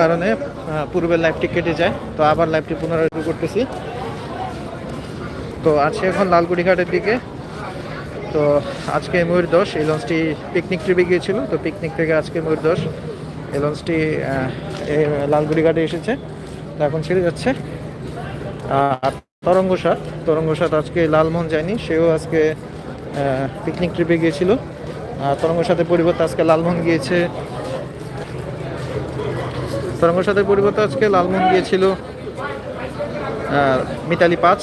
কারণে পূর্বের লাইভটি কেটে যায়। তো আবার লাইভটি পুনরায় শুরু করতেছি। তো আজকে এখন লালকুড়ি ঘাটের দিকে। তো আজকে ময়ূর দোষ এই লঞ্চটি পিকনিক ট্রিপে গিয়েছিল। তো পিকনিক থেকে আজকে ময়ূর দোষ। এই লঞ্চটি আহ, এই লালগুড়ি ঘাটে এসেছে। তো এখন ছেড়ে যাচ্ছে। আর তরঙ্গ সাত তরঙ্গ সাত আজকে লালমোহন যায়নি সেও আজকে পিকনিক ট্রিপে গিয়েছিল। আর তরঙ্গ সাথে পরিবর্তে আজকে লালমোহন গিয়েছে সাথে পরিবর্তে আজকে লালমোহন গিয়েছিল মিতালি পাঁচ।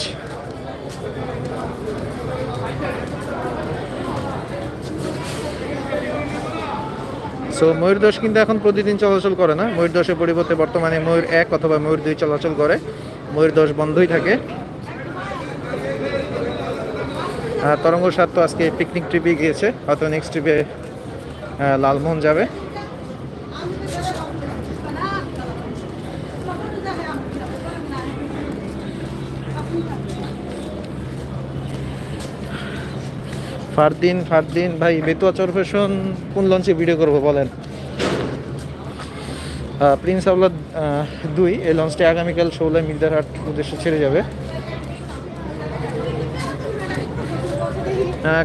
সো ময়ূর দশ কিন্তু এখন প্রতিদিন চলাচল করে না। ময়ূর দশের পরিবর্তে বর্তমানে ময়ূর এক অথবা ময়ূর দুই চলাচল করে। ময়ূর দশ বন্ধই থাকে। তরঙ্গ সাত তো আজকে পিকনিক ট্রিপে গিয়েছে। হয়তো নেক্সট ট্রিপে লালমোহন যাবে। ফারদিন ফারদিন, ভাই, বেতুয়া চরফেশন কোন লঞ্চে ভিডিও করব বলেন? প্রিন্স আউলাদ দুই, এই লঞ্চটি আগামীকাল ষোলোই মির্জারহাট উদ্দেশ্যে ছেড়ে যাবে।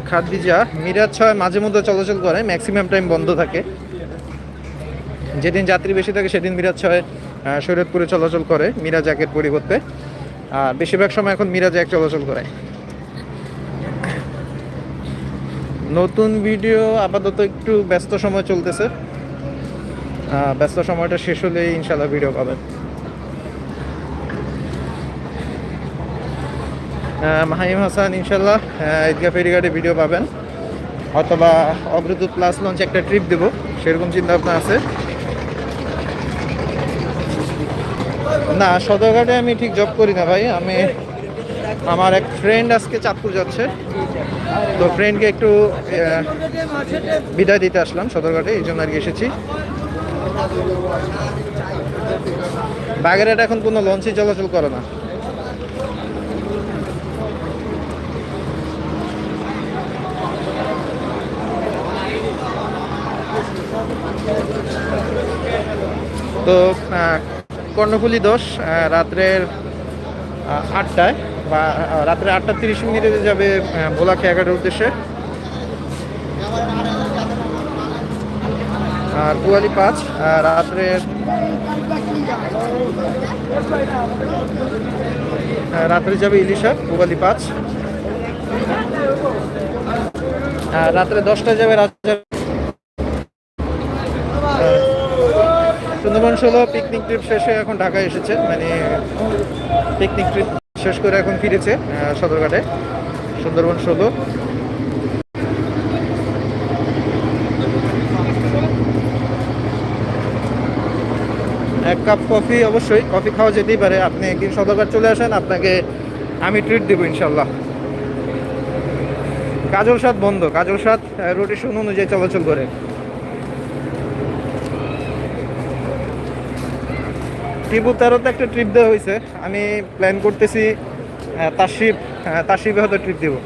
খাদিজা, মিরাজ ছয় মাঝে মধ্যে চলাচল করে ম্যাক্সিমাম টাইম বন্ধ থাকে। যেদিন যাত্রী বেশি থাকে, সেদিন মিরাজ ছয় শরীয়তপুরে চলাচল করে, মিরাজ একের পরিবর্তে। আর বেশিরভাগ সময় এখন মিরাজ এক চলাচল করে। নতুন ভিডিও আপাতত একটু ব্যস্ত সময় চলতেছে। ব্যস্ত সময়টা শেষ হলেই ইনশাল্লাহ ভিডিও পাবেন। মাহিম হাসান ইনশাল্লাহ আহ, ঈদগাহ ফেরিঘাটে ভিডিও পাবেন। অথবা অগ্রদূত প্লাস লঞ্চ একটা ট্রিপ দেবো সেরকম চিন্তা ভাবনা আছে। না সদরঘাটে আমি ঠিক জব করি না ভাই আমি আমার এক ফ্রেন্ড আজকে চাঁদপুর যাচ্ছে। তো ফ্রেন্ডকে একটু বিদায় দিতে আসলাম সদরঘাটে, এই জন্য আর কি এসেছি। বাগেরহাট এখন কোনো লঞ্চই চলাচল করে না। তো কর্ণফুলি দোষ রাত্রের আটটায়। বা রাত্রে আটটা তিরিশ মিনিটে যাবে আহ, ভোলা খেয়াঘাটের উদ্দেশ্যে। আর কুয়ালি পাঁচ রাত্রে রাত্রে যাবে ইলিশা কুয়ালি পাঁচ। রাত্রে দশটায় যাবে সুন্দরবন ষোলো পিকনিক ট্রিপ শেষে এখন ঢাকায় এসেছে মানে পিকনিক ট্রিপ শেষ করে এখন ফিরেছে সদরঘাটে। সুন্দরবন ষোলো। এক কাপ কফি অবশ্যই, কফি খাওয়া যেতেই পারে। আপনি একদিন সদরঘাট চলে আসেন, আপনাকে আমি ট্রিট দেবো ইনশাল্লাহ কাজল সাত বন্ধ। কাজল সাত রোটেশন অনুযায়ী চলাচল করে। টিপু তেরোতে একটা ট্রিপ দেওয়া হয়েছে। আমি প্ল্যান করতেছি আহ, তাশরিফে হয়তো ট্রিপ দেবো।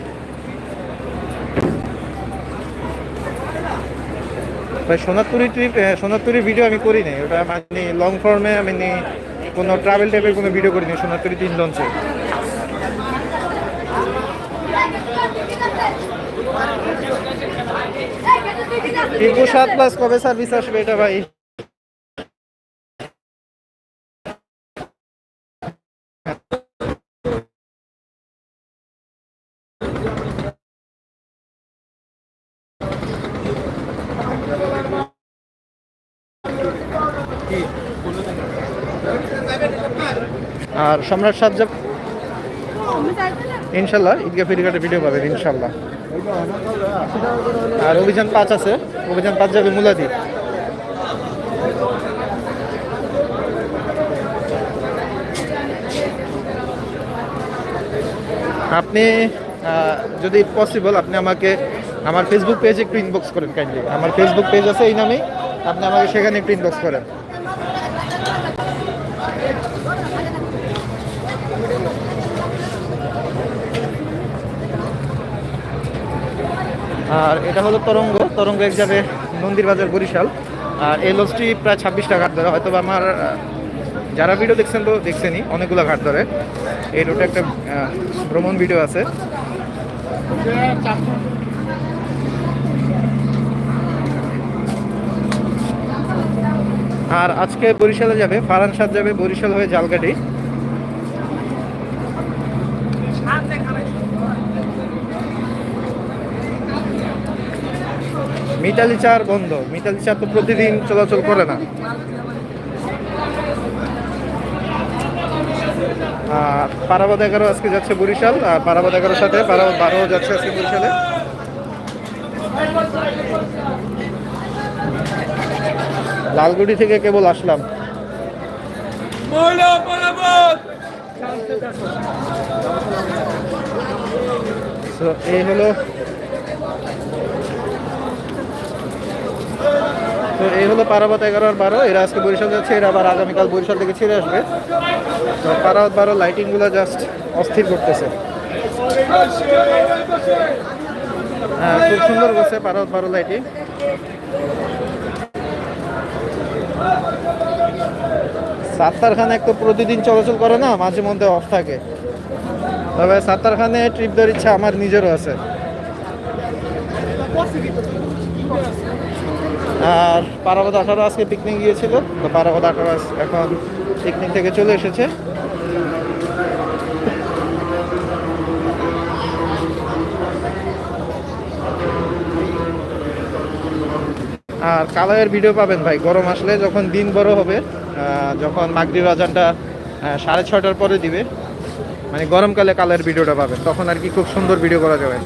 ভাই সোনারতুরি ট্রিপ সোনারতুরি ভিডিও আমি করি নাই। ওটা মানে লং ফর্মে আমি কোনো ট্রাভেল টাইপের কোনো ভিডিও করিনি সোনারতুরি তিন লঞ্চে টিপু সাত প্লাস কবে সার্ভিস আসবে এটা ভাই? আর সম্রাট সাজ্জাব ইনশাল্লাহ, ঈদগাহ ফেরিঘাটে ভিডিও পাবেন, ইনশাল্লাহ। আর অভিযান পাঁচ আছে, অভিযান পাঁচ যাবে মুলাদি। আপনি যদি পসিবল আপনি আমাকে আমার ফেসবুক পেজে একটু ইনবক্স করেন কাইন্ডলি আমার ফেসবুক পেজ আছে এই নামেই, আপনি আমাকে সেখানে একটু ইনবক্স করেন। আর এটা হলো তরঙ্গ। তরঙ্গ এক যাবে মন্দির বাজার বরিশাল। আর এই লঞ্চটি প্রায় ছাব্বিশটা ঘাট ধরে। হয়তো আমার যারা ভিডিও দেখছেন তো দেখছেনই, অনেকগুলো ঘাট ধরে। এই রুটে একটা ভ্রমণ ভিডিও আছে। আর আজকে বরিশালে যাবে ফারান সাদ যাবে, বরিশাল হয়ে জালগাটি। মিতালি চার বন্ধ। মিতালি চার তো প্রতিদিন চলাচল করে না। আর পারাবাদ এগারো আজকে যাচ্ছে বরিশাল, আর পারাবাদ এগারোর সাথে পারাবাদ বারো যাচ্ছে আজকে বরিশালে। লালগুড়ি থেকে কেবল আসলাম। So, এই হলো তো এই হলো পারাবাত এগারো আর বারো। এরা আজকে বরিশাল যাচ্ছে এরা আবার আগামীকাল বরিশাল থেকে ছেড়ে আসবে। তো পারাবাত বারো লাইটিংগুলো জাস্ট অস্থির করতেছে। হ্যাঁ খুব সুন্দর করছে পারাবাত বারো লাইটিং সাত্তার খান এক তো প্রতিদিন চলাচল করে না, মাঝে মধ্যে অফ থাকে। তবে সাত্তারখানে ট্রিপ দেওয়ার ইচ্ছা আমার নিজেরও আছে। আর পারাবত আঠারো আজকে পিকনিক গিয়েছিল, তো পারাবত আঠারো এখন পিকনিক থেকে চলে এসেছে। আর কালারের ভিডিও পাবেন ভাই। গরম আসলে যখন দিন বড় হবে যখন মাগরিব আজানটা সাড়ে ছটার পরে দিবে মানে গরমকালে কালের ভিডিওটা পাবেন, তখন আর কি খুব সুন্দর ভিডিও করা যাবে।